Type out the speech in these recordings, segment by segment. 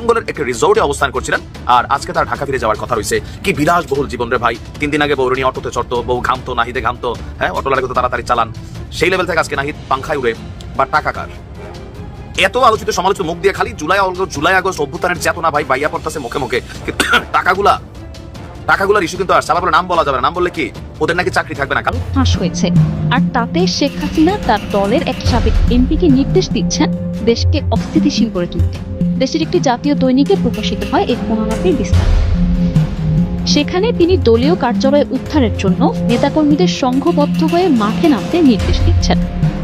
আতঙ্গলের একটি রিসোর্টে অবস্থান করছিলেন। আর আজকে তার ঢাকা ফিরে যাওয়ার কথা রয়েছে। কি বিলাসবহুল জীবন রে ভাই। তিন দিন আগে বৌরণী অটোতে চড়তো, বউ ঘামতো, নাহিদে ঘামতো। হ্যাঁ অটো লাগে তো তাড়াতাড়ি চালান। সেই লেভেল থেকে আজকে নাহিদ পাংখায় উড়ে। বা টাকা কার? এত আলোচিত সমালোচিত মুখ দিয়ে খালি জুলাই জুলাই, আগস্ট অভ্যুত্থানের চেতনা ভাই বাইয়া পড়তেছে মুখে মুখে। টাকাগুলা টাকাগুলার ইস্যু কিন্তু আসছে। আবার নাম বলা যাবে না। নাম বললে কি? ওদের নাকি চাকরি থাকবে না। ফাঁস হয়েছে। আর তাতে শেখ হাসিনা তার দলের এক সাবেক এমপিকে নির্দেশ দিচ্ছেন দেশকে অস্থিতিশীল করে তুলতে। দেশের একটি জাতীয় দৈনিকে প্রকাশিত হয় এই পুনরাপির বিস্তার। সেখানে তিনি দলীয় কার্যালয় উদ্ধারের জন্য নেতাকর্মীদের সংঘবদ্ধ হয়ে মাঠে নামতে নির্দেশ দিচ্ছেন।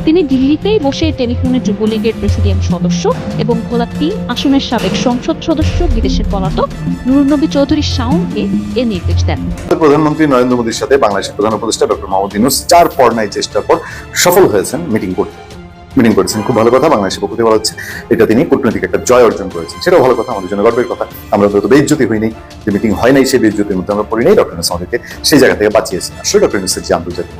তিনি দিল্লিতেই বসে টেলিফোনে যুবলীগের প্রেসিডিয়াম সদস্য এবং ভোলা তিন আসনের সাবেক সংসদ সদস্য, বিদেশের পলাতক নুরুন্নবী চৌধুরী শাওনকে এ নির্দেশ দেন। প্রধানমন্ত্রী নরেন্দ্র মোদীর সাথে বাংলাদেশের প্রধান উপদেষ্টা ডক্টর মোহাম্মদ ইউনুস চার পর নাই চেষ্টার পর সফল হয়েছেন মিটিং করতে। মিটিং করেছেন, খুব ভালো কথা বাংলাদেশের পক্ষ থেকে বলা হচ্ছে। এটা তিনি কূটনৈতিক একটা জয় অর্জন করেছেন। সেটাও ভালো কথা, আমাদের জন্য গর্বের কথা। আমরা তো বেজ্জতি হইনি যে মিটিং হয় নাই সেই বেজ্জতির মধ্যে আমরা পড়ি নাই, ডক্টর ইউনুস আমাদেরকে সেই জায়গা থেকে বাঁচিয়েছেন। আসলে ডক্টর ইউনুসের যে আন্তর্জাতিক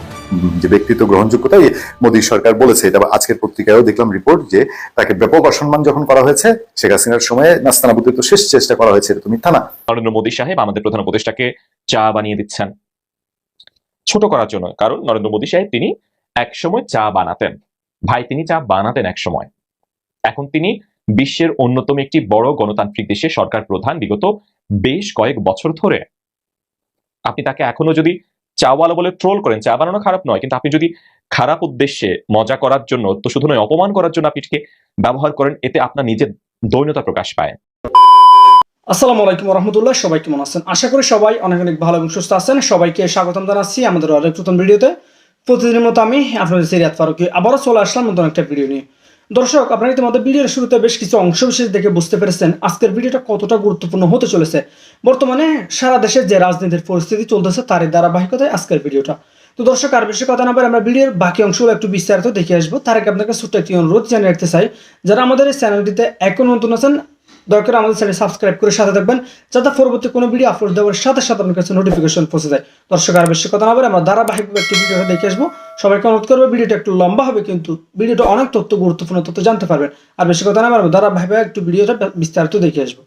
যে ব্যক্তিত্ব গ্রহণযোগ্যতা মোদী সরকার বলেছে, এটা আজকের পত্রিকায়ও দেখলাম রিপোর্ট যে তাকে ব্যাপক অসম্মান যখন করা হয়েছে, শেখ হাসিনার সময়ে নাস্তানাবুতে তো শেষ চেষ্টা করা হয়েছে, এটা তো মিথ্যা না। নরেন্দ্র মোদী সাহেব আমাদের প্রধান উপদেষ্টাকে চা বানিয়ে দিচ্ছেন। ছোট করার জন্য, কারণ নরেন্দ্র মোদী সাহেব তিনি একসময় চা বানাতেন। ভাই, তিনি চা বানাতেন একসময়। এখন তিনি বিশ্বের অন্যতম একটি বড় গণতান্ত্রিক দেশে সরকার প্রধান বিগত বেশ কয়েক বছর ধরে। আপনি তাকে এখনও যদি চাওয়ালা বলে ট্রোল করেন, চা বানানো খারাপ নয়, কিন্তু আপনি যদি খারাপ উদ্দেশ্যে মজা করার জন্য, তো শুধু নয়, অপমান করার জন্য আপনি এটিকে ব্যবহার করেন, এতে আপনার নিজের দৈন্যতা প্রকাশ পায়। আসসালামু আলাইকুম রহমতুল্লাহ সবাই কেমন আছেন? আশা করি সবাই অনেক অনেক ভালো এবং সুস্থ আছেন। সবাইকে স্বাগতম জানাচ্ছি আমাদের আরেক নতুন ভিডিওতে। প্রতিদিনের মতো আমি আপনাদের সিরিয়াত ফারুকি আবারও চলে আসলাম নতুন একটা ভিডিও নিয়ে। দর্শক, আপনারা ইতিমধ্যে ভিডিওর শুরুতে বেশ কিছু অংশ বিশেষ দেখে বুঝতে পেরেছেন আজকের ভিডিওটা কতটা গুরুত্বপূর্ণ হতে চলেছে। বর্তমানে সারা দেশে যে রাজনীতির পরিস্থিতি চলতেছে, তারই ধারাবাহিকতায় আজকের ভিডিওটা তো দর্শক, আর বেশি কথা না বলে আমরা ভিডিওর বাকি অংশগুলো একটু বিস্তারিত দেখে আসব। তার আগে আপনাকে ছোট্ট একটি অনুরোধ জানিয়ে রাখতে চাই, যারা আমাদের এই চ্যানেলটিতে এখন নতুন আছেন দয়া করে আমাদের চ্যানেল সাবস্ক্রাইব করে সাথে থাকবেন, যাতে পরবর্তী কোনো ভিডিও আপলোড দেওয়ার সাথে সাথে আপনার কাছে নোটিফিকেশন পৌঁছে যায়। দর্শক, আর বেশি কথা না বলে আমরা ধারাবাহিকভাবে একটু ভিডিওটা দেখে আসব। সবাইকে অনুরোধ করব ভিডিওটা একটু লম্বা হবে, কিন্তু ভিডিওটা অনেক তথ্য, গুরুত্বপূর্ণ তথ্য জানতে পারবেন। আর বেশি কথা না বলব ধারাবাহিকভাবে একটু ভিডিওটা বিস্তারিত দেখে আসব।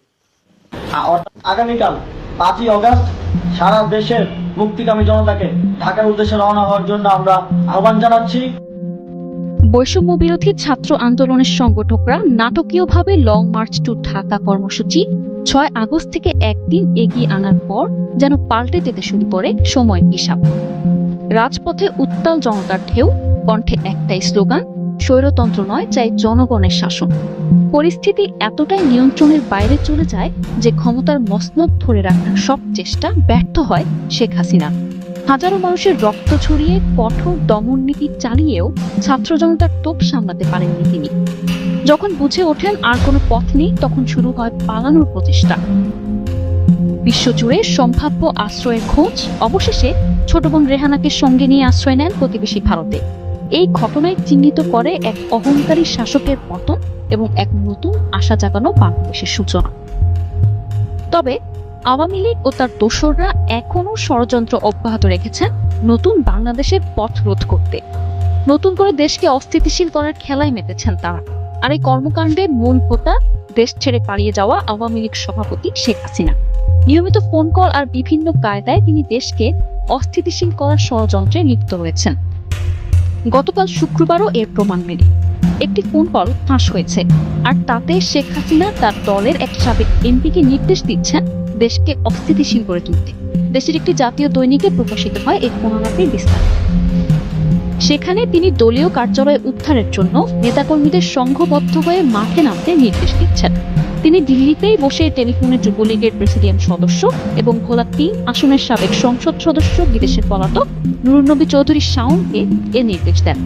আগামীকাল পাঁচই অগস্ট সারা দেশের মুক্তিকামী জনতাকে ঢাকার উদ্দেশ্যে রওনা হওয়ার জন্য আমরা আহ্বান জানাচ্ছি। বৈষম্য বিরোধী ছাত্র আন্দোলনের সংগঠকরা নাটকীয়ভাবে লং মার্চ টু ঢাকা কর্মসূচি ছয় আগস্ট থেকে একদিন এগিয়ে আনার পর যেন পাল্টে যেতে শুরু করে সময় হিসাব। রাজপথে উত্তাল জনতার ঢেউ, কণ্ঠে একটাই স্লোগান, স্বৈরতন্ত্র নয়, চাই জনগণের শাসন। পরিস্থিতি এতটাই নিয়ন্ত্রণের বাইরে চলে যায় যে ক্ষমতার মসনদ ধরে রাখার সব চেষ্টা ব্যর্থ হয় শেখ হাসিনা হাজারো মানুষের রক্ত ছড়িয়ে কঠোর দমন নীতি চালিয়েও ছাত্র জনতার তোপ সামলাতে পারেননি তিনি। যখন বুঝে ওঠেন আর কোনো পথ নেই, তখন শুরু হয় পালানোর প্রচেষ্টা। বিশ্বজুড়ে সম্ভাব্য আশ্রয়ের খোঁজ, অবশেষে ছোট বোন রেহানাকে সঙ্গে নিয়ে আশ্রয় নেন প্রতিবেশী ভারতে। এই ঘটনায় চিহ্নিত করে এক অহংকারী শাসকের পতন এবং এক নতুন আশা জাগানো বাংলাদেশের সূচনা। তবে আওয়ামী লীগ ও তার দোসররা এখনও ষড়যন্ত্র অব্যাহত রেখেছেন নতুন বাংলাদেশের পথ রোধ করতে। নতুন করে দেশকে অস্থিতিশীল করার খেলায় মেতেছেন তারা। আর এই কর্মকাণ্ডের মূল হোতা দেশ ছেড়ে পালিয়ে যাওয়া আওয়ামী লীগ সভাপতি শেখ হাসিনা। নিয়মিত ফোন কল আর বিভিন্ন কায়দায় তিনি দেশকে অস্থিতিশীল করার ষড়যন্ত্রে লিপ্ত রয়েছেন। গতকাল শুক্রবারও এর প্রমাণ মেলে। একটি ফোন কল ফাঁস হয়েছে, আর তাতে শেখ হাসিনা তার দলের এক সাবেক এমপিকে নির্দেশ দিচ্ছেন দেশকে অস্থিতিশীল করে তুলতে। দেশের একটি জাতীয় দৈনিকে প্রকাশিত হয় এই পুনরাপির বিস্তার। সেখানে তিনি দলীয় কার্যালয় উদ্ধারের জন্য নেতাকর্মীদের সংঘবদ্ধ হয়ে মাঠে নামতে নির্দেশ দিচ্ছেন। তিনি দিল্লিতেই বসে টেলিফোনে যুবলীগের প্রেসিডিয়াম সদস্য এবং ভোলা তিন আসনের সাবেক সংসদ সদস্য বিদেশের পলাতক নুরুন্নবী চৌধুরী শাওনকে এ নির্দেশ দেন।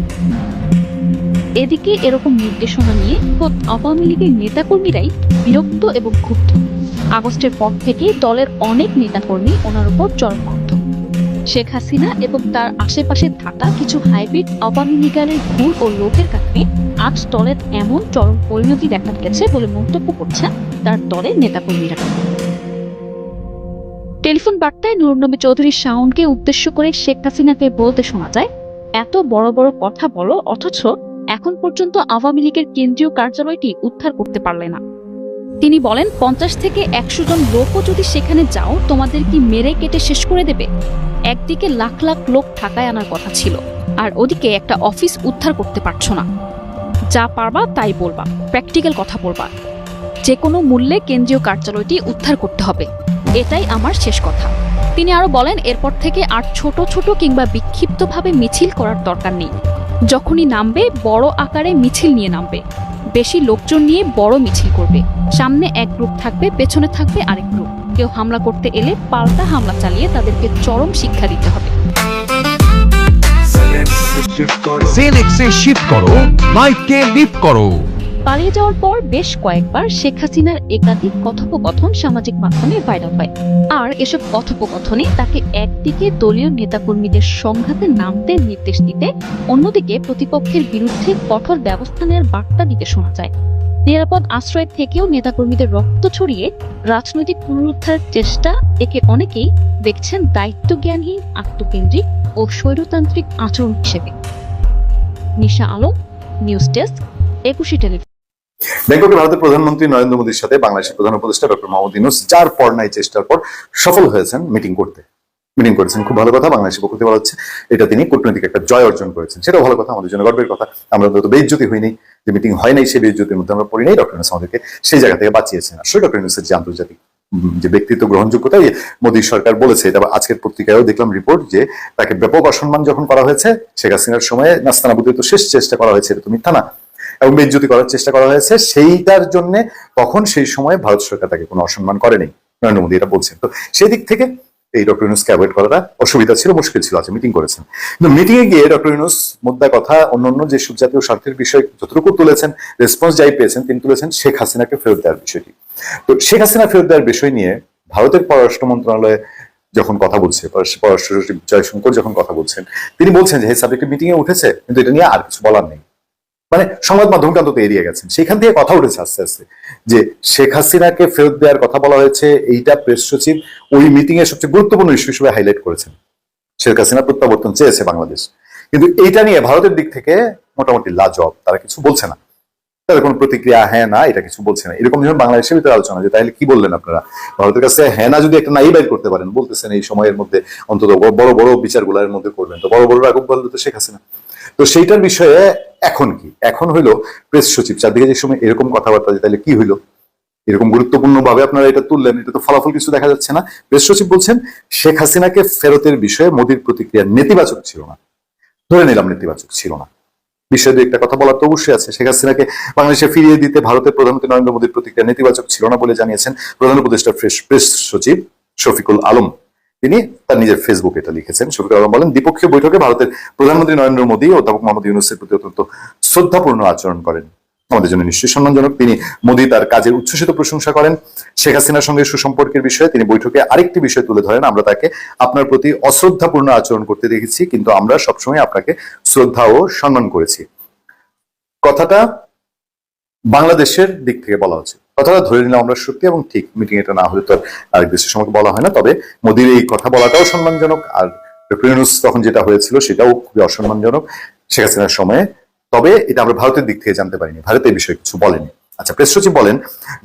এদিকে এরকম নির্দেশনা নিয়ে খোদ আওয়ামী লীগের নেতাকর্মীরাই বিরক্ত এবং ক্ষুব্ধ। আগস্টের পর থেকে দলের অনেক নেতাকর্মী ওনার উপর চরমক্ত শেখ হাসিনা এবং তার আশেপাশে থাকা কিছু হাইব্রিড আওয়ামী লীগারের ভুল ও লোভের কারণে আজ দলের এমন চরম পরিণতি দেখা গেছে বলে মন্তব্য করছেন তার দলের নেতাকর্মীরা। টেলিফোন বার্তায় নুরনবী চৌধুরী শাওনকে উদ্দেশ্য করে শেখ হাসিনাকে বলতে শোনা যায়, এত বড় বড় কথা বলো, অথচ এখন পর্যন্ত আওয়ামী লীগের কেন্দ্রীয় কার্যালয়টি উদ্ধার করতে পারলে না। তিনি বলেন, পঞ্চাশ থেকে একশো জন লোকও যদি সেখানে যাও, তোমাদের কি মেরে কেটে শেষ করে দেবে? একদিকে লাখ লাখ লোক ঢাকায় আনার কথা ছিল, আর ওদিকে একটা অফিস উদ্ধার করতে পারছ না। যা পারবা তাই বলবা, প্র্যাকটিক্যাল কথা বলবা। যে কোনো মূল্যে কেন্দ্রীয় কার্যালয়টি উদ্ধার করতে হবে। এটাই আমার শেষ কথা। তিনি আরও বলেন, এরপর থেকে আর ছোট ছোট কিংবা বিক্ষিপ্তভাবে মিছিল করার দরকার নেই। যখনই নামবে, বড় আকারে মিছিল নিয়ে নামবে। বেশি লোকজন নিয়ে বড় মিছিল করবে। সামনে এক গ্রুপ থাকবে, পেছনে থাকবে আরেক গ্রুপ। কেউ হামলা করতে এলে পাল্টা হামলা চালিয়ে তাদেরকে চরম শিক্ষা দিতে হবে। শিফট করো। লাইফকে লিফট করো। পালিয়ে যাওয়ার পর বেশ কয়েকবার শেখ হাসিনার একাধিক কথোপকথন সামাজিক মাধ্যমে ভাইরাল হয়। আর এসব কথোপকথনে তাকে একদিকে দলীয় নেতাকর্মীদের সংঘাতে নামতে নির্দেশ দিতে, অন্যদিকে প্রতিপক্ষের বিরুদ্ধে কঠোর ব্যবস্থা নেওয়ার বার্তা দিতে শোনা যায়। নিরাপদ আশ্রয় থেকেও নেতাকর্মীদের রক্ত ছড়িয়ে রাজনৈতিক পুনরুদ্ধারের চেষ্টা একে অনেকেই দেখছেন দায়িত্বজ্ঞানহীন, আত্মকেন্দ্রিক ও স্বৈরতান্ত্রিক আচরণ হিসেবে। Nisha Alam, news desk, Ekushey television. ব্যাংককে ভারতের প্রধানমন্ত্রী নরেন্দ্র মোদীর সাথে বাংলাদেশের প্রধান উপদেষ্টা ডক্টর মোহাম্মদ ইউনুস যার পর নাই চেষ্টার পর সফল হয়েছেন মিটিং করতে। মিটিং করেছেন, খুব ভালো কথা, বাংলাদেশের পক্ষ থেকে বলা হচ্ছে, এটা তিনি কূটনৈতিক একটা জয় অর্জন করেছেন। সেটাও ভালো কথা, আমাদের জন্য গর্বের কথা। আমরা অন্তত বেজ্জতি হয়নি যে মিটিং হয় নাই, সেই বেজ্জতির মধ্যে আমরা পড়ি ডক্টর ইউনুস আমাদেরকে সেই জায়গা থেকে বাঁচিয়েছেন। আসলে ডক্টর ইউনুসের যে আন্তর্জাতিক যে ব্যক্তিত্ব গ্রহণযোগ্যতা মোদী সরকার বলেছে, এটা আজকের পত্রিকায়ও দেখলাম রিপোর্ট যে তাকে ব্যাপক অসম্মান যখন করা হয়েছে, শেখ হাসিনার সময়ে নাস্তানাবুদের তো শেষ চেষ্টা করা হয়েছে, এটা তো মিথ্যা না। এবং বেজ্জতি করার চেষ্টা করা হয়েছে, সেইটার জন্য তখন সেই সময় ভারত সরকার তাকে কোনো অসম্মান করেনি, নরেন্দ্র মোদী এটা বলছেন। তো সেই দিক থেকে এই ডক্টর ইউনুসকে অ্যাভয়েড করাটা অসুবিধা ছিল, মুশকিল ছিল আছে মিটিং করেছেন। কিন্তু মিটিং এ গিয়ে ডক্টর ইউনুস মুদ্রা কথা অন্যান্য যেসব জাতীয় স্বার্থের বিষয় যতটুকু তুলেছেন রেসপন্স যাই পেয়েছেন, তিনি তুলেছেন শেখ হাসিনাকে ফেরত দেওয়ার বিষয়টি। তো শেখ হাসিনা ফেরত দেওয়ার বিষয় নিয়ে ভারতের পররাষ্ট্র মন্ত্রণালয়ে যখন কথা বলছে, পররাষ্ট্র পররাষ্ট্র সচিব জয়শঙ্কর যখন কথা বলছেন, তিনি বলছেন যে এই সাবজেক্টে মিটিং এ উঠেছে, কিন্তু এটা নিয়ে আর কিছু বলার নেই। মানে সংবাদ মাধ্যমকে অন্তত এড়িয়ে গেছেন। সেখান থেকে কথা উঠেছে আস্তে আস্তে যে শেখ হাসিনাকে ফেরত দেওয়ার কথা বলা হয়েছে, এইটা প্রেস সচিব ওই মিটিং এর সবচেয়ে গুরুত্বপূর্ণ ইস্যু হিসেবে হাইলাইট করেছেন। শেখ হাসিনা প্রত্যাবর্তন চেয়েছে বাংলাদেশ। কিন্তু এইটা নিয়ে ভারতের দিক থেকে মোটামুটি লাজব তারা কিছু বলছে না। তাদের কোনো প্রতিক্রিয়া হ্যাঁ না, এটা কিছু বলছে না। এরকম যখন বাংলাদেশের ভিতরে আলোচনা যে, তাহলে কি বললেন আপনারা? ভারতের কাছে হ্যাঁ না, যদি একটা নাই বাইর করতে পারেন। বলতেছেন এই সময়ের মধ্যে অন্তত বড় বড় বিচারগুলোর মধ্যে করবেন। তো বড় বড় রাঘব বলবে তো শেখ হাসিনা। তো সেইটার বিষয়ে এখন কি? এখন হইল প্রেস সচিব, চারদিকে যে সময় এরকম কথাবার্তা তাহলে কি হইল? এরকম গুরুত্বপূর্ণ ভাবে আপনারা এটা তুললেন, এটা তো ফলাফল কিছু দেখা যাচ্ছে না। প্রেস সচিব বলছেন, শেখ হাসিনাকে ফেরতের বিষয়ে মোদীর প্রতিক্রিয়া নেতিবাচক ছিল না। ধরে নিলাম নেতিবাচক ছিল না। বিষয়ে একটা কথা বলার তো অবশ্যই আছে। শেখ হাসিনাকে বাংলাদেশে ফিরিয়ে দিতে ভারতের প্রধানমন্ত্রী নরেন্দ্র মোদীর প্রতিক্রিয়া নেতিবাচক ছিল না বলে জানিয়েছেন প্রধান উপদেষ্টা প্রেস সচিব শফিকুল আলম। তিনি তার নিজের ফেসবুকে এটা লিখেছেন। শফিকুল আলম বলেন, দ্বিপক্ষীয় বৈঠকে ভারতের প্রধানমন্ত্রী নরেন্দ্র মোদী ও অধ্যাপক মোহাম্মদ ইউনুসের প্রতি অত্যন্ত শ্রদ্ধাপূর্ণ আচরণ করেন। আমাদের জন্য নিশ্চয়ই সম্মানজনক। তিনি মোদী তার কাজের উচ্ছ্বসিত প্রশংসা করেন। শেখ হাসিনার সঙ্গে সুসম্পর্কের বিষয়ে তিনি বৈঠকে আরেকটি বিষয় তুলে ধরেন। আমরা তাকে আপনার প্রতি অশ্রদ্ধাপূর্ণ আচরণ করতে দেখেছি, কিন্তু আমরা সবসময় আপনাকে শ্রদ্ধা ও সম্মান করেছি। কথাটা বাংলাদেশের দিক থেকে বলা হচ্ছে কথাটা ধরে নিলাম আমরা সত্যি এবং ঠিক। মিটিং এটা না হলে তো আর দেশের সময় বলা হয় না। তবে মোদীর এই কথা বলাটাও সম্মানজনক। আর তখন যেটা হয়েছিল সেটাও খুবই অসম্মানজনক শেখ হাসিনার সময়ে। তবে এটা আমরা ভারতের দিক থেকে জানতে পারিনি। ভারত এই বিষয়ে কিছু বলেনি। আচ্ছা প্রেস সচিব বলেন,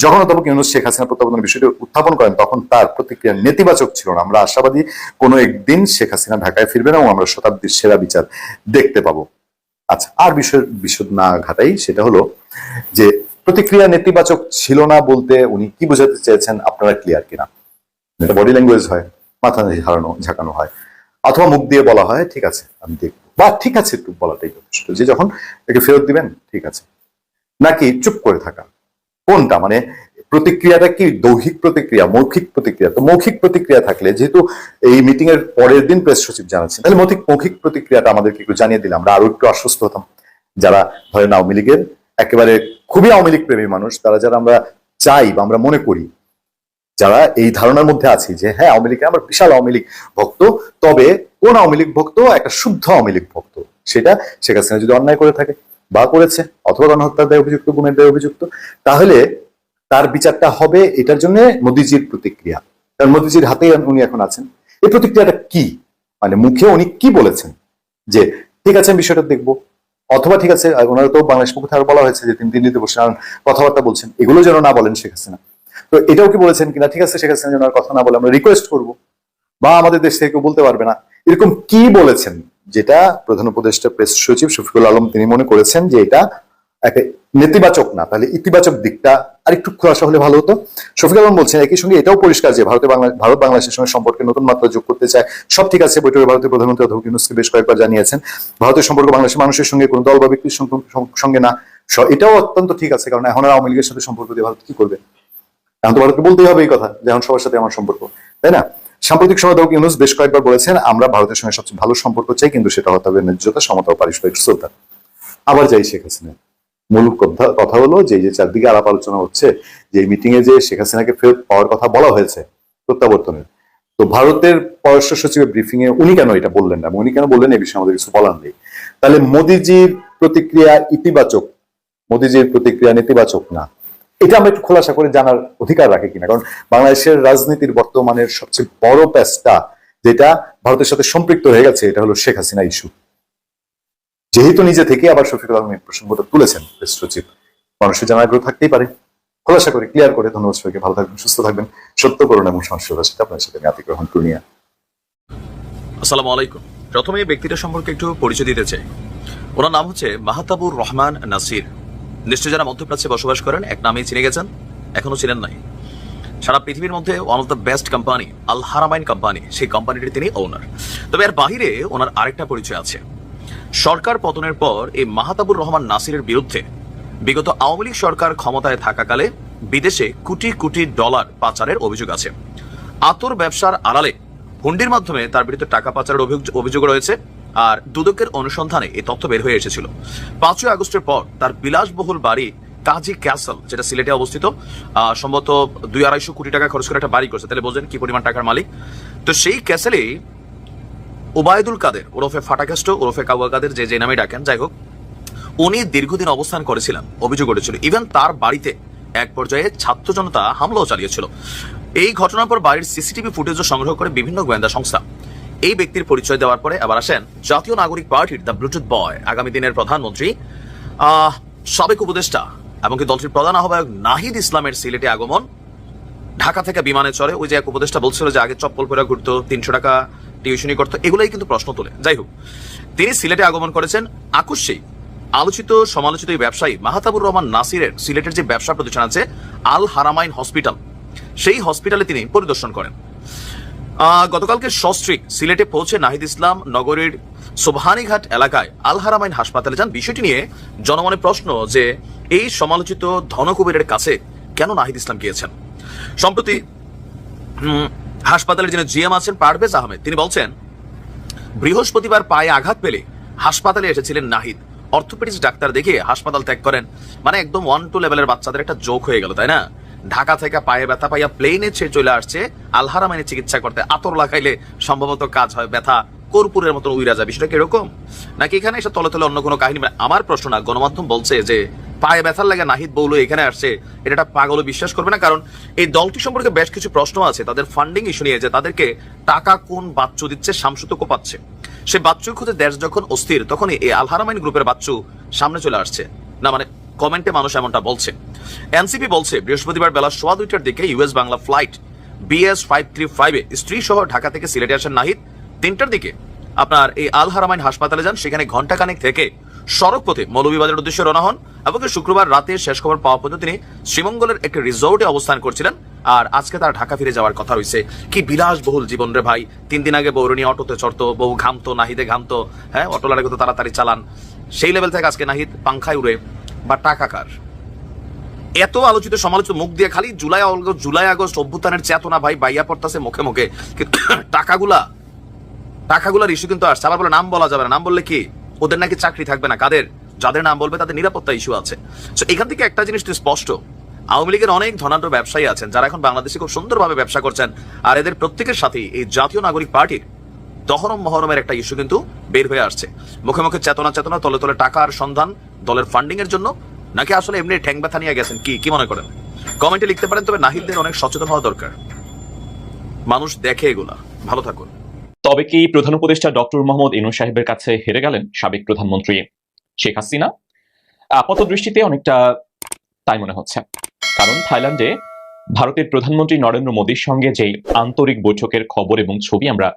যখন অধ্যাপক ইউনুস শেখ হাসিনা প্রত্যাবর্তনের বিষয়টি উত্থাপন করেন, তখন তার প্রতিক্রিয়া নেতিবাচক ছিল না। আমরা আশাবাদী কোনো একদিন শেখ হাসিনা ঢাকায় ফিরবেন এবং আমরা শতাব্দীর সেরা বিচার দেখতে পাবো। আচ্ছা আর বিষয় বিশদ না ঘাটাই সেটা হলো যে প্রতিক্রিয়া নেতিবাচক ছিল না বলতে উনি কি বোঝাতে চেয়েছেন, আপনারা ক্লিয়ার কিনা? এটা বডি ল্যাঙ্গুয়েজ হয়, মাথা ঝাড়ানো ঝাঁকানো হয়। অথবা মুখ দিয়ে বলা হয়, ঠিক আছে, আমি দেখব। বা ঠিক আছে একটু বলাটাই যথেষ্ট। যে যখন একে ফেরত দিবেন, ঠিক আছে। নাকি চুপ করে থাকা। কোনটা? মানে প্রতিক্রিয়াটা কি? দৈহিক প্রতিক্রিয়া, মৌখিক প্রতিক্রিয়া? তো মৌখিক প্রতিক্রিয়া থাকলে, যেহেতু এই মিটিং এর পরের দিন প্রেস সচিব জানাচ্ছেন, তাহলে মৌখিক মৌখিক প্রতিক্রিয়াটা আমাদেরকে একটু জানিয়ে দিলে আমরা আরও একটু আশ্বস্ত হতাম। যারা ধরেন আওয়ামী লীগের একেবারে খুবই আওয়ামী লীগ প্রেমী মানুষ, তারা যারা আমরা চাই বা আমরা মনে করি, যারা এই ধারণার মধ্যে আছি যে হ্যাঁ আওয়ামী লীগ আমার বিশাল আওয়ামী লীগ ভক্ত, তবে কোন আওয়ামী লীগ ভক্ত একটা শুদ্ধ আওয়ামী লীগ ভক্ত? সেটা শেখ হাসিনা যদি অন্যায় করে থাকে বা করেছে, অথবা গণহত্যার দায় অভিযুক্ত, গুমের দায় অভিযুক্ত, তাহলে তার বিচারটা হবে এটার জন্য মোদিজির প্রতিক্রিয়া। কারণ মোদিজির হাতেই উনি এখন আছেন। এই প্রতিক্রিয়াটা কি? মানে মুখে উনি কি বলেছেন? যে, ঠিক আছে, আমি বিষয়টা দেখব। অথবা ঠিক আছে ওনারা তো বাংলাদেশ পক্ষ থেকে বলা হয়েছে যে তিনি দিল্লিতে বসে কথাবার্তা বলছেন, এগুলো যেন না বলেন শেখ হাসিনা। তো এটাও কি বলেছেন কিনা, ঠিক আছে, শেখ হাসিনা যেন কথা না বলে আমরা রিকোয়েস্ট করব, বা আমাদের দেশ থেকে কেউ বলতে পারবে না। এরকম কি বলেছেন? যেটা প্রধান উপদেষ্টা, প্রেস সচিব শফিকুল আলম তিনি মনে করেছেন যে এটা একটা নেতিবাচক না, তাহলে ইতিবাচক দিকটা আরেকটু খোলাসা হলে ভালো হতো। শফিকুল আলম বলছেন, একই সঙ্গে এটাও পরিষ্কার যে ভারতে বাংলা ভারত বাংলাদেশের সঙ্গে সম্পর্কে নতুন মাত্রা যোগ করতে চায়। সব ঠিক আছে, বৈঠকে ভারতের প্রধানমন্ত্রী অধ্যাপক ইউনুসকে বেশ কয়েকবার জানিয়েছেন। ভারতের সম্পর্ক বাংলাদেশের মানুষের সঙ্গে কোনো দল বা ব্যক্তির সঙ্গে- না। এটাও অত্যন্ত ঠিক আছে, কারণ এখন আর আওয়ামী লীগের সাথে সম্পর্ক দিয়ে ভারত কি করবে? এখন তো ভারতকে বলতেই হবে এই কথা, যে এখন সবার সাথে আমার সম্পর্ক, তাই না? সাম্প্রতিক সময় অধ্যাপক ইউনুস বেশ কয়েকবার বলেছেন, আমরা ভারতের সঙ্গে সবচেয়ে ভালো সম্পর্ক চাই, কিন্তু সেটা হতে হবে ন্যায্যতা, সমতা ও পারস্পরিক শ্রদ্ধা। আবার যাই শেখ হাসিনা। মূল কথা হলো যে যে চারদিকে আলাপ আলোচনা হচ্ছে, যে মিটিং এ যে শেখ হাসিনাকে ফেরত পাওয়ার কথা বলা হয়েছে প্রত্যাবর্তনের। তো ভারতের পররাষ্ট্র সচিবের ব্রিফিং এ উনি কেন এটা বললেন না? উনি কেন বললেন এই বিষয়ে আমাদের কিছু বলার নেই? তাহলে মোদিজির প্রতিক্রিয়া ইতিবাচক, মোদিজির প্রতিক্রিয়া নেতিবাচক না? এটা আমরা একটু খোলাসা করে জানার অধিকার রাখে কিনা? কারণ বাংলাদেশের রাজনীতির বর্তমানের সবচেয়ে বড় প্যাচটা, যেটা ভারতের সাথে সম্পৃক্ত হয়ে গেছে, এটা হলো শেখ হাসিনা ইস্যু যেহেতু নিজে থেকে আবার শফিকুল আলম এই প্রসঙ্গটা তুলেছেন সচিব, মানুষের জানার আগ্রহ থাকতেই পারে। খোলাসা করে ক্লিয়ার করে ধন্যবাদ সবাইকে, ভালো থাকবেন, সুস্থ থাকবেন। সত্য করুন এবং সংস্কৃতির সাথে আপনার সাথে আমি আতিক রহমান টুনিয়া আসসালামু আলাইকুম। প্রথমে ব্যক্তিটা সম্পর্কে একটু পরিচয় দিতে চাই। ওনার নাম হচ্ছে মাহাতাবুর রহমান নাসির। নিশ্চয় যারা মধ্যপ্রাচ্যে বসবাস করেন, এক নামেই চিনে গেছেন, এখনও চিনেন নাই। সারা পৃথিবীর মধ্যে one of the best company Al Haramain company সেই কোম্পানিটির তিনি ওনার তবে এর বাহিরে ওনার আরেকটা পরিচয় আছে। সরকার পতনের পর এই মাহাতাবুর রহমান নাসিরের বিরুদ্ধে বিগত আওয়ামী লীগ সরকার ক্ষমতায় থাকাকালে বিদেশে কোটি কোটি ডলার পাচারের অভিযোগ আছে। আতর ব্যবসার আড়ালে হুন্ডির মাধ্যমে তার বিরুদ্ধে টাকা পাচারের অভিযোগ- রয়েছে আর দুদকের অনুসন্ধানে এই তথ্য বের হয়ে এসেছিল। পাঁচই আগস্টের পর তার বিলাসবহুল বাড়ি কাজী ক্যাসল, যেটা সিলেটে অবস্থিত সম্ভবত দুই আড়াইশো কোটি টাকা খরচ করে একটা বাড়ি করছে। তাহলে বোঝেন কি পরিমাণ টাকার মালিক। তো সেই ক্যাসেলেই ওবায়দুল কাদের, ওরফে ফাটাকাস্ট ওরফে কাউয়া কাদের, যে যে নামে ডাকেন, যাই হোক, উনি দীর্ঘদিন অবস্থান করেছিলেন, অভিযোগ উঠেছিল ইভেন তার বাড়িতে এক পর্যায়ে ছাত্র জনতা হামলাও চালিয়েছিল। এই ঘটনার পর বাড়ির সিসিটিভি ফুটেজও সংগ্রহ করে বিভিন্ন গোয়েন্দা সংস্থা। এই ব্যক্তির পরিচয় দেওয়ার পরে আবার আসেন জাতীয় নাগরিক পার্টির দ্য ব্লুটুথ বয়, আগামী দিনের প্রধানমন্ত্রী সাবেক উপদেষ্টা এমনকি দলটির প্রধান আহ্বায়ক নাহিদ ইসলামের সিলেটে আগমন। ঢাকা থেকে বিমানে চড়ে ওই যে এক উপদেষ্টা বলছিল যে আগে চপ্পল পরে ঘুরতো, তিনশো টাকা টিউশনি করতো, এগুলোই কিন্তু প্রশ্ন তোলে। যাই হোক, তিনি সিলেটে আগমন করেছেন। আকস্মিক আলোচিত, সমালোচিত এই ব্যবসায়ী মাহাতাবুর রহমান নাসিরের সিলেটের যে ব্যবসা প্রতিষ্ঠান আছে, আল হারামাইন হসপিটাল, সেই হসপিটালে তিনি পরিদর্শন করেন। গতকালকে সস্ত্রিক সিলেটে পৌঁছে নাহিদ ইসলাম নগরীর সোবহানিঘাট এলাকায় আল হারামাইন হাসপাতালে যান। বিষয়টি নিয়ে জনমনে প্রশ্ন যে, এই সমালোচিত ধনকুবেরের কাছে কেন নাহিদ ইসলাম গিয়েছেন? সম্প্রতি হাসপাতালের যিনি জিএম আছেন পারভেজ আহমেদ, তিনি বলছেন, বৃহস্পতিবার পায়ে আঘাত পেলে হাসপাতালে এসেছিলেন নাহিদ। অর্থোপেডিক্স ডাক্তার দেখিয়ে হাসপাতাল ত্যাগ করেন। মানে একদম ওয়ান টু লেভেলের বাচ্চাদের একটা জোক হয়ে গেল, তাই না? ঢাকা থেকে পায়ে ব্যথা পাইয়া প্লেনে ছেড়ে চলে আসছে, আলহারামাইনে চিকিৎসা করতে আতর লাগাইলে সম্ভবত কাজ হয় ব্যথা কর্পূরের মতন উইরা যায় বিষয়টা কীরকম নাকি এখানে এসে তলে তলে অন্য কোনো কাহিনী? মানে আমার প্রশ্ন না, গণমাধ্যম বলছে যে পায়ে ব্যথার লাগে নাহিদ বৌল এখানে আসছে, এটা পাগল বিশ্বাস করবে না, কারণ এই দলটি সম্পর্কে বেশ কিছু প্রশ্ন আছে, তাদের ফান্ডিং ইস্যু নিয়ে যে তাদেরকে টাকা কোন বাচ্চু দিচ্ছে, শামসুতো কোপাচ্ছে সে বাচ্চু খুঁজে দেশ যখন অস্থির, তখনই এই আলহারামাইন গ্রুপের বাচ্চু সামনে চলে আসছে। না মানে কমেন্টে মানুষ এমনটা বলছে। এনসিপি বলছে, বৃহস্পতিবার বেলা সোয়া দুইটার দিকে US Bangla flight BS five three ফাইভে স্ত্রী সহ ঢাকা থেকে সিলেটে আসেন নাহিদ। তিনটার দিকে আপনার এই আল হারামাইন হাসপাতালে যান, সেখানে ঘন্টাখানেক থেকে সড়ক পথে মৌলভীবাজারের উদ্দেশ্যে রওনা হন এবং শুক্রবার রাতে শেষ খবর পাওয়া পর্যন্ত তিনি শ্রীমঙ্গলের একটি রিসোর্টে অবস্থান করছিলেন। আর আজকে তার ঢাকা ফিরে যাওয়ার কথা রয়েছে। কি বিলাসবহুল জীবন রে ভাই। তিন দিন আগে বৌরণী অটোতে চড়তো, বউ ঘামতো, নাহিদে ঘামতো। হ্যাঁ অটোলারে কত তাড়াতাড়ি চালান। সেই লেভেল থেকে আজকে নাহিদ পাংখায় উড়ে। বা টাকাকার এত আলোচিত সমালোচিত মুখ দিয়ে খালি জুলাই আগস্ট জুলাই আগস্ট অভ্যুত্থানের চেতনা ভাই বাইয়া পড়তাছে মুখে মুখে। টাকাগুলা, টাকাগুলার ইস্যু কিন্তু আসছে আবার বলে নাম বলা যাবে না। নাম বললে কি? ওদের নাকি চাকরি থাকবে না। কাদের? যাদের নাম বলবে তাদের নিরাপত্তা ইস্যু আছে। তো এখান থেকে একটা জিনিস স্পষ্ট। আওয়ামী লীগের অনেক ধনাঢ্য ব্যবসায়ী আছেন, যারা এখন বাংলাদেশে খুব সুন্দরভাবে ব্যবসা করছেন, আর এদের প্রত্যেকের সাথেই এই জাতীয় নাগরিক পার্টির দহরম মহরমের একটা ইস্যু কিন্তু বের হয়ে আসছে। মুখে মুখে চেতনা চেতনা, তলে তলে টাকার সন্ধান দলের ফান্ডিং এর জন্য, নাকি আসলে এমনি ঠ্যাং ব্যথা নিয়ে গেছেন? কি কি মনে করেন? কমেন্টে লিখতে পারেন, তবে নাহিদদের অনেক সচেতন হওয়া দরকার। মানুষ দেখে এগুলা। ভালো থাকুন। তবে কি প্রধান উপদেষ্টা ডক্টর মোহাম্মদ ইনু সাহেবের কাছে হেরে গেলেন সাবেক প্রধানমন্ত্রী শেখ হাসিনা? আপাত দৃষ্টিতে অনেকটা তাই মনে হচ্ছে। কারণ থাইল্যান্ডে ভারতের প্রধানমন্ত্রী নরেন্দ্র মোদীর সঙ্গে যে আন্তরিক বৈঠকের খবর এবং ছবি আমরা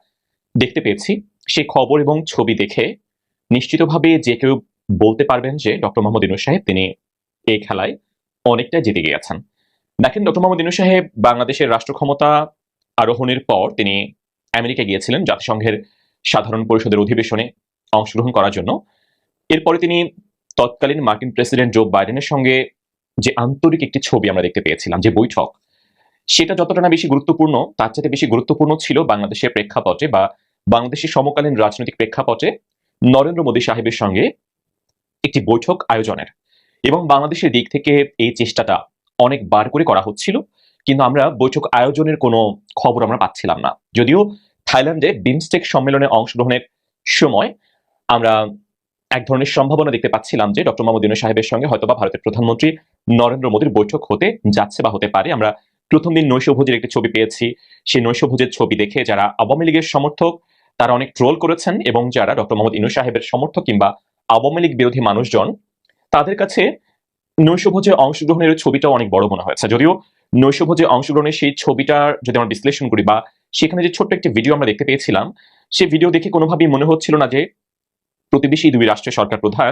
দেখতে পেয়েছি সেই খবর এবং ছবি দেখে নিশ্চিতভাবে যে কেউ বলতে পারবেন যে ডক্টর মোহাম্মদ ইনু সাহেব তিনি এই খেলায় অনেকটা জিতে গিয়েছেন। দেখেন, ডক্টর মোহাম্মদ ইনু সাহেব বাংলাদেশের রাষ্ট্র ক্ষমতা আরোহণের পর তিনি আমেরিকা গিয়েছিলেন জাতিসংঘের সাধারণ পরিষদের অধিবেশনে অংশগ্রহণ করার জন্য। এরপরে তিনি তৎকালীন মার্কিন প্রেসিডেন্ট জো বাইডেনের সঙ্গে যে আন্তরিক একটি ছবি আমরা দেখতে পেয়েছিলাম, যে বৈঠক, সেটা যতটা না বেশি গুরুত্বপূর্ণ, তার চাইতে বেশি গুরুত্বপূর্ণ ছিল বাংলাদেশের প্রেক্ষাপটে বা বাংলাদেশের সমকালীন রাজনৈতিক প্রেক্ষাপটে নরেন্দ্র মোদী সাহেবের সঙ্গে একটি বৈঠক আয়োজনের। এবং বাংলাদেশের দিক থেকে এই চেষ্টাটা অনেকবার করে করা হচ্ছিল। কিন্তু আমরা বৈঠক আয়োজনের কোনো খবর আমরা পাচ্ছিলাম না। যদিও থাইল্যান্ডে বিমস্টেক সম্মেলনে অংশগ্রহণের সময় আমরা এক ধরনের সম্ভাবনা দেখতে পাচ্ছিলাম যে ডক্টর মোহাম্মদ সাহেবের সঙ্গে হয়তোবা ভারতের প্রধানমন্ত্রী নরেন্দ্র মোদীর বৈঠক হতে যাচ্ছে বা হতে পারে। আমরা প্রথম দিন নৈশভোজের একটি ছবি পেয়েছি। সেই নৈশভোজের ছবি দেখে যারা আওয়ামী লীগের সমর্থক, তারা অনেক ট্রোল করেছেন এবং যারা ডক্টর মোহাম্মদ ইনু সাহেবের সমর্থক কিংবা আওয়ামী লীগ বিরোধী মানুষজন, তাদের কাছে নৈশভোজে অংশগ্রহণের ছবিটাও অনেক বড় মনে হয়েছে। যদিও নৈশভোজে অংশগ্রহণের সেই ছবিটার যদি আমরা বিশ্লেষণ করি বা সেখানে যে ছোট্ট একটি ভিডিও আমরা দেখতে পেয়েছিলাম সেই ভিডিও দেখে কোনোভাবেই মনে হচ্ছিল না যে প্রতিবেশী দুই রাষ্ট্রের সরকার প্রধান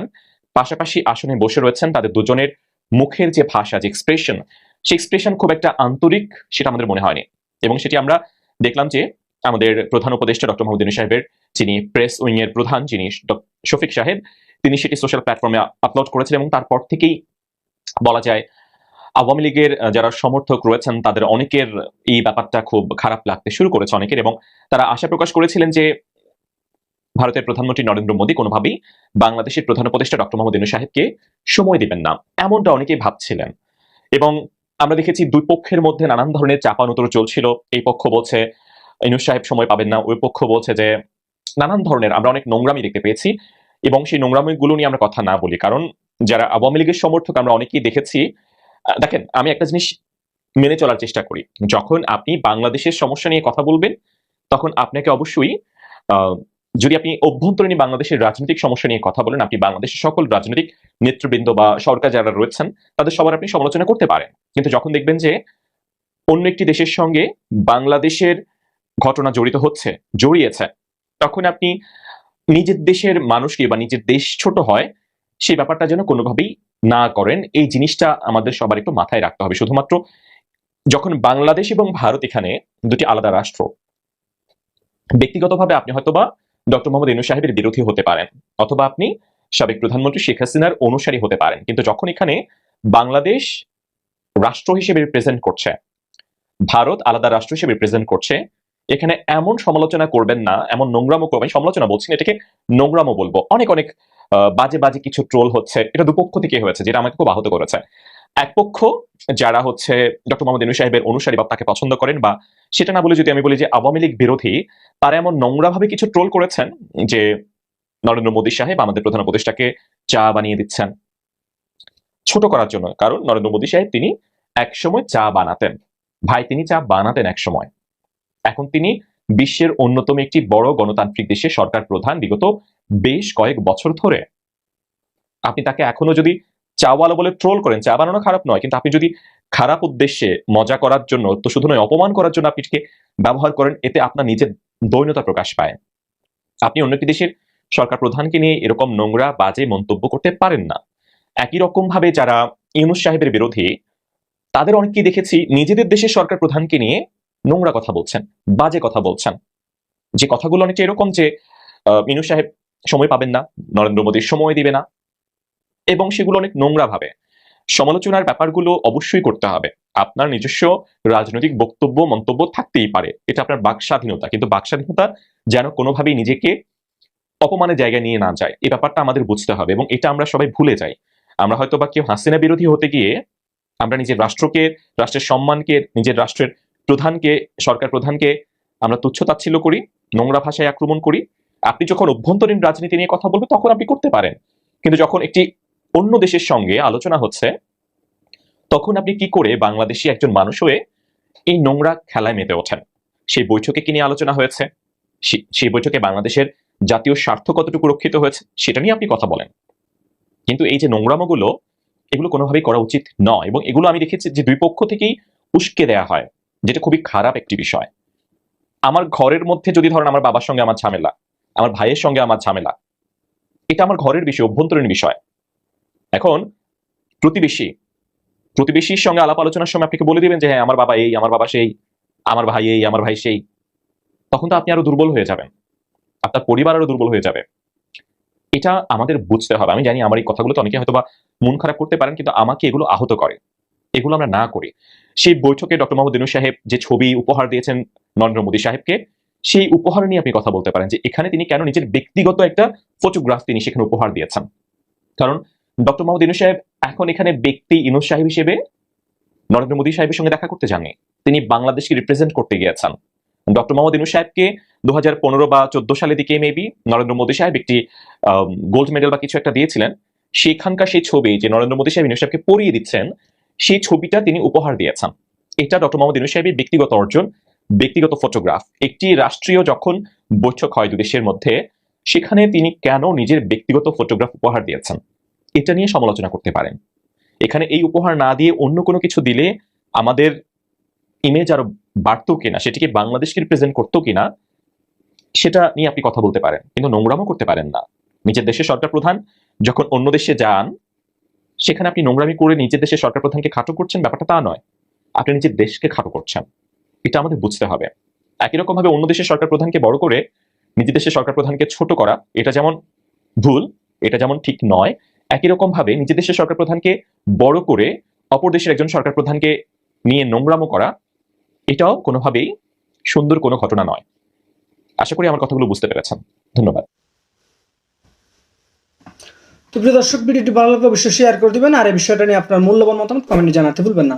পাশাপাশি আসনে বসে রয়েছেন তাদের দুজনের মুখের যে ভাষা, যে এক্সপ্রেশন সেই এক্সপ্রেশন খুব একটা আন্তরিক সেটা আমাদের মনে হয়নি। এবং সেটি আমরা দেখলাম যে আমাদের প্রধান উপদেষ্টা ডক্টর মোহাম্মদ সাহেবের, যিনি প্রেস উইং এর প্রধান, যিনি শফিক সাহেব, তিনি সেটি সোশ্যাল প্ল্যাটফর্মে আপলোড করেছেন এবং তারপর থেকেই বলা যায় আওয়ামী লীগের যারা সমর্থক রয়েছেন, তাদের অনেকের এই ব্যাপারটা খুব খারাপ লাগতে শুরু করেছে অনেকের এবং তারা আশা প্রকাশ করেছিলেন যে ভারতের প্রধানমন্ত্রী নরেন্দ্র মোদী কোনোভাবেই বাংলাদেশের প্রধান উপদেষ্টা ডক্টর মোহাম্মদ ইউনূস সাহেবকে সময় দিবেন না। এমনটা অনেকেই ভাবছিলেন এবং আমরা দেখেছি দুই পক্ষের মধ্যে নানান ধরনের চাপানুতর চলছিল। এই পক্ষ বলছে ইনু সাহেব সময় পাবেন না। ওই পক্ষ বলছে যে নানান ধরনের আমরা অনেক নোংরামি দেখতে পেয়েছি এবং সেই নোংরামিগুলো নিয়ে আমরা কথা না বলি। কারণ যারা আওয়ামী লীগের সমর্থক আমরা অনেকেই দেখেছি দেখেন, আমি একটা জিনিস মেনে চলার চেষ্টা করি। যখন আপনি বাংলাদেশের সমস্যা নিয়ে কথা বলবেন, তখন আপনাকে অবশ্যই যদি আপনি অভ্যন্তরীণ বাংলাদেশের রাজনৈতিক সমস্যা নিয়ে কথা বলেন, আপনি বাংলাদেশের সকল রাজনৈতিক নেতৃবৃন্দ বা সরকার যারা রয়েছেন, তাদের সবার আপনি সমালোচনা করতে পারেন। কিন্তু যখন দেখবেন যে, অন্য একটি দেশের সঙ্গে বাংলাদেশের ঘটনা জড়িত হচ্ছে, জড়িয়েছে, তখন আপনি নিজের দেশের মানুষকে বা নিজের দেশ ছোট হয় সেই ব্যাপারটা যেন কোনোভাবেই না করেন, এই জিনিসটা আমাদের সবার একটু মাথায় রাখতে হবে। শুধুমাত্র যখন বাংলাদেশ এবং ভারত এখানে দুটি আলাদা রাষ্ট্র, ব্যক্তিগতভাবে আপনি হয়তোবা ডক্টর মোহাম্মদ ইনু সাহেবের বিরোধী হতে পারেন, অথবা আপনি সাবেক প্রধানমন্ত্রী শেখ হাসিনার অনুসারী হতে পারেন। কিন্তু যখন এখানে বাংলাদেশ রাষ্ট্র হিসেবে রিপ্রেজেন্ট করছে, ভারত আলাদা রাষ্ট্র হিসেবে রিপ্রেজেন্ট করছে, এখানে এমন সমালোচনা করবেন না, এমন নোংরামো করবেন, সমালোচনা বলছি এটাকে নোংরামো বলব। অনেক অনেক বাজে বাজে কিছু ট্রোল হচ্ছে, এটা দুপক্ষ থেকে হয়েছে, যেটা আমাকে খুব আহত করেছে। এক পক্ষ যারা হচ্ছে ডক্টর মোহাম্মদ ইনু সাহেবের অনুসারী বা তাকে পছন্দ করেন বা সেটা না বলে যদি আমি বলি যে আওয়ামী লীগ বিরোধী, তারা এমন নোংরাভাবে কিছু ট্রোল করেছেন যে নরেন্দ্র মোদী সাহেব আমাদের প্রধান উপদেষ্টাকে চা বানিয়ে দিচ্ছেন। ছোট করার জন্য, কারণ নরেন্দ্র মোদী সাহেব তিনি একসময় চা বানাতেন। ভাই, তিনি চা বানাতেন একসময়। এখন তিনি বিশ্বের অন্যতম একটি বড় গণতান্ত্রিক দেশে সরকার প্রধান, বিগত বেশ কয়েক বছর ধরে। আপনি তাকে এখনও যদি চাওয়ালা বলে ট্রোল করেন চা বানানো খারাপ নয় কিন্তু আপনি যদি খারাপ উদ্দেশ্যে মজা করার জন্য তো শুধু নয় অপমান করার জন্য আপনি ব্যবহার করেন এতে আপনার নিজের দৈন্যতা প্রকাশ পায়। আপনি অন্য একটি দেশের সরকার প্রধানকে নিয়ে এরকম নোংরা বাজে মন্তব্য করতে পারেন না। একই রকম ভাবে যারা ইউনুস সাহেবের বিরোধী তাদের অনেককেই দেখেছি নিজেদের দেশের সরকার প্রধানকে নিয়ে নোংরা কথা বলছেন বাজে কথা বলছেন। যে কথাগুলো অনেকটা এরকম যে আহ, ইনু সাহেব সময় পাবেন না, নরেন্দ্র মোদীর সময় দিবে না, এবং সেগুলো অনেক নোংরা ভাবে। সমালোচনার ব্যাপারগুলো অবশ্যই করতে হবে। আপনার নিজস্ব রাজনৈতিক বক্তব্য, মন্তব্য থাকতেই পারে। এটা আপনার বাক স্বাধীনতা কিন্তু বাক স্বাধীনতা যেন কোনোভাবেই নিজেকে অপমানের জায়গায় নিয়ে না যায়, এই ব্যাপারটা আমাদের বুঝতে হবে এবং এটা আমরা সবাই ভুলে যাই। আমরা হয়তো বা কেউ হাসিনা বিরোধী হতে গিয়ে আমরা নিজের রাষ্ট্রকে, রাষ্ট্রের সম্মানকে, নিজের রাষ্ট্রের প্রধানকে, সরকার প্রধানকে আমরা তুচ্ছ তাচ্ছিল্য করি, নোংরা ভাষায় আক্রমণ করি আপনি যখন অভ্যন্তরীণ রাজনীতি নিয়ে কথা বলবেন, তখন আপনি করতে পারেন। কিন্তু যখন একটি অন্য দেশের সঙ্গে আলোচনা হচ্ছে, তখন আপনি কি করে বাংলাদেশি একজন মানুষ হয়ে এই নোংরা খেলায় মেতে ওঠেন? সেই বৈঠকে কি নিয়ে আলোচনা হয়েছে? সেই বৈঠকে বাংলাদেশের জাতীয় স্বার্থ কতটুকু রক্ষিত হয়েছে, সেটা নিয়ে আপনি কথা বলেন। কিন্তু এই যে নোংরামোগুলো, এগুলো কোনোভাবেই করা উচিত নয় এবং এগুলো আমি দেখেছি যে দুই পক্ষ থেকেই উস্কে দেয়া হয়, যেটা খুবই খারাপ একটি বিষয়। আমার ঘরের মধ্যে যদি ধরেন আমার বাবার সঙ্গে আমার ঝামেলা আমার ভাইয়ের সঙ্গে আমার ঝামেলা। এটা আমার ঘরের বিষয়, অভ্যন্তরীণ বিষয়। এখন প্রতিবেশী, প্রতিবেশীর সঙ্গে আলাপ আলোচনার সময় আপনাকে বলে দিবেন যে হ্যাঁ আমার বাবা এই, আমার বাবা সেই, আমার ভাই এই, আমার ভাই সেই। তখন তো আপনি আরও দুর্বল হয়ে যাবেন। আপনার পরিবার আরও দুর্বল হয়ে যাবে। এটা আমাদের বুঝতে হবে। আমি জানি আমার এই কথাগুলো তো অনেকে হয়তো বা মন খারাপ করতে পারেন, কিন্তু আমাকে এগুলো আহত করে। এগুলো আমরা না করি। সেই বৈঠকে ডক্টর মোহাম্মদ ইনু সাহেব যে ছবি উপহার দিয়েছেন নরেন্দ্র মোদী সাহেবকে সেই উপহার নিয়ে আপনি কথা বলতে পারেন যে এখানে তিনি কেন নিজের ব্যক্তিগত একটা ফটোগ্রাফ তিনি সেখানে উপহার দিয়েছেন। কারণ ডক্টর মোহাম্মদ ইনু সাহেব এখন এখানে ব্যক্তি ইনু সাহেব হিসেবে, নরেন্দ্র মোদী সাহেবের সঙ্গে দেখা করতে যাননি। তিনি বাংলাদেশকে রিপ্রেজেন্ট করতে গিয়েছেন। ডক্টর মোহাম্মদ ইনু সাহেবকে দু হাজার পনেরো বা চোদ্দ সালের দিকে মেবি নরেন্দ্র মোদী সাহেব একটি গোল্ড মেডেল বা কিছু একটা দিয়েছিলেন। সেখানকার সেই ছবি যে নরেন্দ্র মোদী সাহেব ইনু সাহেবকে পরিয়ে দিচ্ছেন, সেই ছবিটা তিনি উপহার দিয়েছেন। এটা ডক্টর মোহাম্মদ ইনু সাহেবের ব্যক্তিগত অর্জন। ব্যক্তিগত ফটোগ্রাফ একটি রাষ্ট্রীয় যখন বৈঠক হয় দেশের মধ্যে, সেখানে তিনি কেন নিজের ব্যক্তিগত ফটোগ্রাফ উপহার দিয়েছেন? এটা নিয়ে সমালোচনা করতে পারেন। এখানে এই উপহার না দিয়ে অন্য কোনো কিছু দিলে আমাদের ইমেজ আরও বাড়তো কিনা, সেটিকে বাংলাদেশকে রিপ্রেজেন্ট করতো কিনা, সেটা নিয়ে আপনি কথা বলতে পারেন, কিন্তু নোংরামও করতে পারেন না। নিজের দেশের সরকার প্রধান যখন অন্য দেশে যান, সেখানে আপনি নোংরামি করে নিজের দেশের সরকার প্রধানকে খাটো করছেন, ব্যাপারটা তা নয়। আপনি নিজের দেশকে খাটো করছেন। এটা আমাদের বুঝতে হবে। একই রকম ভাবে অন্য দেশের সরকার প্রধানকে বড় করে নিজের দেশের সরকার প্রধানকে ছোট করা, এটা যেমন ভুল, এটা যেমন ঠিক নয়, একই রকম ভাবে নিজের দেশের সরকার প্রধানকে বড় করে অপর দেশের একজন সরকার প্রধানকে নিয়ে নোংরামো করা, এটাও কোনোভাবেই সুন্দর কোনো ঘটনা নয়। আশা করি আমার কথাগুলো বুঝতে পেরেছেন। ধন্যবাদ। তো প্রিয় দর্শক, ভিডিওটি ভালো লাগলে অবশ্যই শেয়ার করে দিবেন, আর এই বিষয়টা নিয়ে আপনার মূল্যবান মতামত কমেন্টে জানাতে ভুলবেন না।